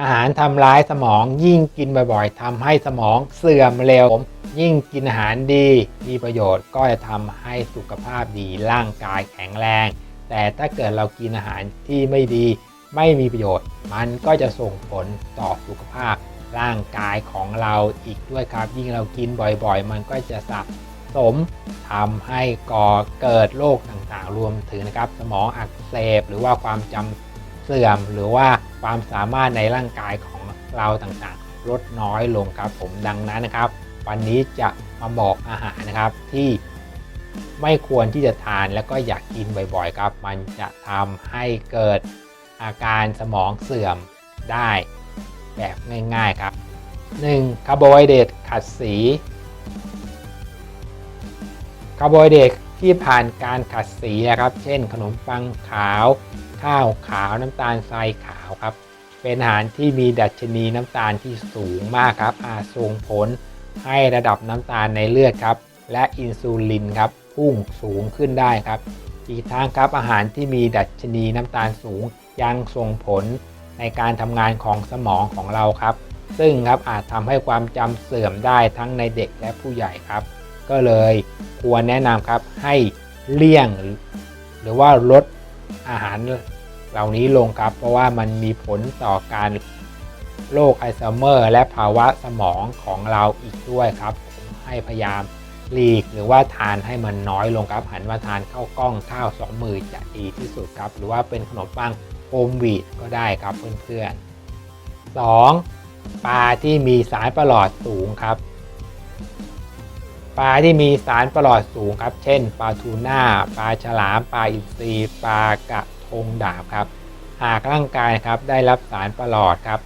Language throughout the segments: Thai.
อาหารทำร้ายสมอง ยิ่งกินบ่อยๆทำให้สมองเสื่อมเร็ว ยิ่งกินอาหารดีมีประโยชน์ก็จะทำให้สุขภาพดีร่างกายแข็งแรง แต่ถ้าเกิดเรากินอาหารที่ไม่ดีไม่มีประโยชน์ มันก็จะส่งผลต่อสุขภาพร่างกายของเราอีกด้วยครับ ยิ่งเรากินบ่อยๆ มันก็จะสะสมทำให้ก่อเกิดโรคต่างๆ รวมถึงนะครับ สมองอักเสบหรือว่าความจำเสื่อมหรือว่า ความสามารถในร่างกายของเราต่างๆ ลดน้อยลงครับผมดังนั้นนะครับ วันนี้จะมาบอกอาหารนะครับที่ไม่ควรที่จะทานแล้วก็อยากกินบ่อยๆครับ มันจะทำให้เกิดอาการสมองเสื่อมได้แบบง่ายๆครับ 1. คาร์โบไฮเดรตขัดสีคาร์โบไฮเดรตที่ผ่านการขัดสีนะครับ เช่น ขนมปังขาว ข้าวขาวน้ำตาลทรายขาวครับ เป็นอาหารที่มีดัชนีน้ำตาลที่สูงมากครับ อาจส่งผลให้ระดับน้ำตาลในเลือดครับ และอินซูลินครับพุ่งสูงขึ้นได้ครับ อีกทั้งครับอาหารที่มีดัชนีน้ำตาลสูงยังส่งผลในการทำงานของสมองของเราครับ ซึ่งครับอาจทำให้ความจำเสื่อมได้ทั้งในเด็กและผู้ใหญ่ครับ ก็เลยควรแนะนำครับให้เลี่ยง หรือว่าลด อาหารเหล่านี้ลงครับ เพราะว่ามันมีผลต่อการโรคไอลไซเมอร์ และภาวะสมองของเราอีกด้วยครับให้พยายามหลีกหรือว่าทานให้มันน้อยลงครับ หันมาทานข้าวกล้องข้าวสองมือจะดีที่สุดครับ หรือว่าเป็นขนมปังโฮมวีดก็ได้ครับเพื่อนๆ 2. ปลาที่มีสารประหลอดสูงครับ ปลาที่มีสารประหลอดสูงครับ เช่น ปลาทูน่า ปลาฉลาม ปลาอินทรีปลากระทงดาบครับ หากร่างกายครับได้รับสารประหลอดครับ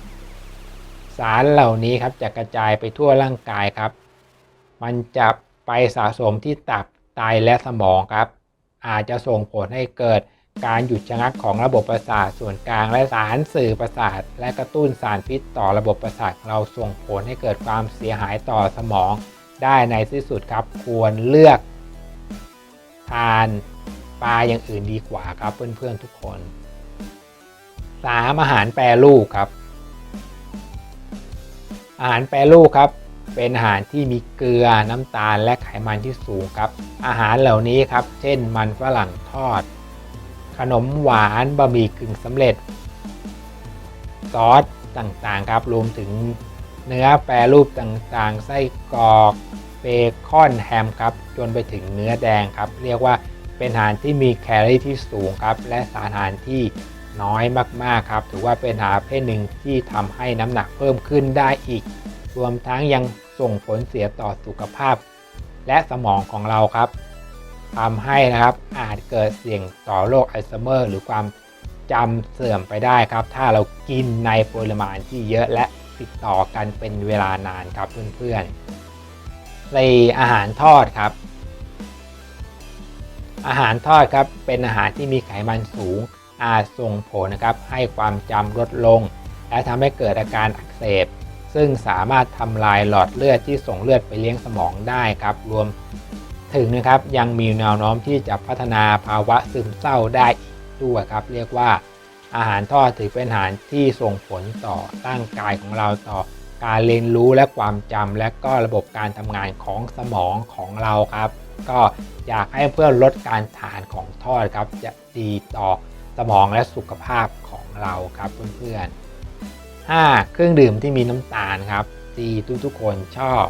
สารเหล่านี้ครับจะกระจายไปทั่วร่างกายครับ มันจะไปสะสมที่ตับไตและสมองครับ อาจจะส่งผลให้เกิดการหยุดชะงักของระบบประสาทส่วนกลางและสารสื่อประสาท และกระตุ้นสารพิษต่อระบบประสาทเราส่งผลให้เกิดความเสียหายต่อสมอง ได้ในที่สุดครับ ควรเลือกทานปลาอย่างอื่นดีกว่าครับเพื่อนๆทุกคน 3. อาหารแปรรูปครับ อาหารแปรรูปครับ เป็นอาหารที่มีเกลือน้ำตาลและไขมันที่สูงครับ อาหารเหล่านี้ครับ เช่นมันฝรั่งทอด ขนมหวานบะหมี่กึ่งสำเร็จ ซอสต่างๆครับรวมถึง เนื้อแปรรูปต่างๆ ไส้กรอกเบคอนแฮมครับจนไปถึงเนื้อแดงครับ เรียกว่าเป็นอาหารที่มีแคลอรี่ที่สูงครับ และสารอาหารที่น้อยมากๆครับ ถือว่าเป็นอาหารเภทหนึ่งที่ทำให้น้ำหนักเพิ่มขึ้นได้อีก รวมทั้งยังส่งผลเสียต่อสุขภาพ และสมองของเราครับทำให้นะครับอาจเกิดเสี่ยงต่อโรคอัลไซเมอร์ หรือความจำเสื่อมไปได้ครับ ถ้าเรากินในปริมาณที่เยอะและ ติดต่อกันเป็นเวลานานครับเพื่อนๆในอาหารทอดครับ อาหารทอดครับเป็นอาหารที่มีไขมันสูงอาจส่งผลนะครับให้ความจำลดลง และทำให้เกิดอาการอักเสบ ซึ่งสามารถทำลายหลอดเลือดที่ส่งเลือดไปเลี้ยงสมองได้ครับ รวมถึงนะครับยังมีแนวโน้มที่จะพัฒนาภาวะซึมเศร้าได้อีกด้วยครับ เรียกว่า อาหารทอดถือเป็นอาหารที่ส่งผลต่อร่างกายของเราต่อ การเรียนรู้และความจำและก็ระบบการทำงานของสมองของเราครับ ก็อยากให้เพื่อลดการทานของทอดครับจะดีต่อสมองและสุขภาพของเราครับเพื่อนๆ 5. เครื่องดื่มที่มีน้ำตาลครับที่ทุกๆคนชอบ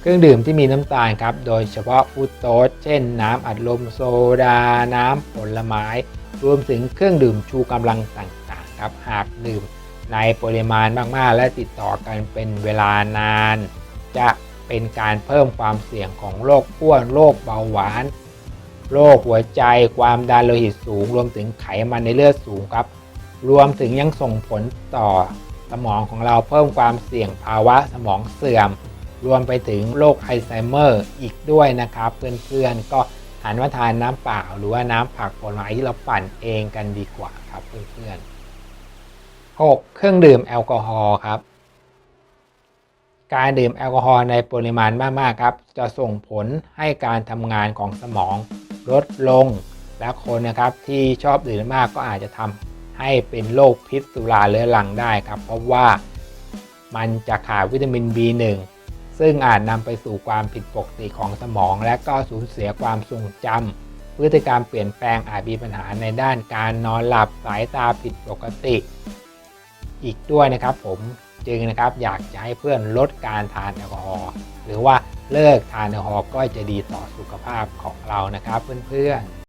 เครื่องดื่มที่มีน้ำตาลครับ โดยเฉพาะฟรุตโตสเช่นน้ำอัดลมโซดา น้ำผลไม้ รวมถึงเครื่องดื่มชูกำลังต่างๆครับ หากดื่มในปริมาณมากๆ และติดต่อกันเป็นเวลานาน จะเป็นการเพิ่มความเสี่ยงของโรคอ้วนโรคเบาหวานโรคหัวใจความดันโลหิตสูง รวมถึงไขมันในเลือดสูงครับ รวมถึงยังส่งผลต่อสมองของเราเพิ่มความเสี่ยงภาวะสมองเสื่อม รวมไปถึงโรคอัลไซเมอร์อีกด้วยนะครับ เพื่อนๆก็ หันมาทานน้ำเปล่าหรือว่าน้ำผักผลไม้ที่เราปั่นเองกันดีกว่าครับเพื่อนๆ 6. เครื่องดื่มแอลกอฮอล์ครับ การดื่มแอลกอฮอล์ในปริมาณมากๆครับ จะส่งผลให้การทำงานของสมองลดลง และคนนะครับที่ชอบดื่มมากก็อาจจะทำให้เป็นโรคพิษสุราเรื้อรังได้ครับ เพราะว่ามันจะขาดวิตามิน B1 ซึ่งอาจนำไปสู่ความผิดปกติของสมอง และก็สูญเสียความทรงจำพฤติกรรมเปลี่ยนแปลงอาจมีปัญหาในด้านการนอนหลับสายตาผิดปกติ อีกด้วยนะครับผมจึงนะครับอยากจะให้เพื่อนลดการทานแอลกอฮอล์หรือว่าเลิกทานแอลกอฮอล์ก็จะดีต่อสุขภาพของเรานะครับเพื่อนๆ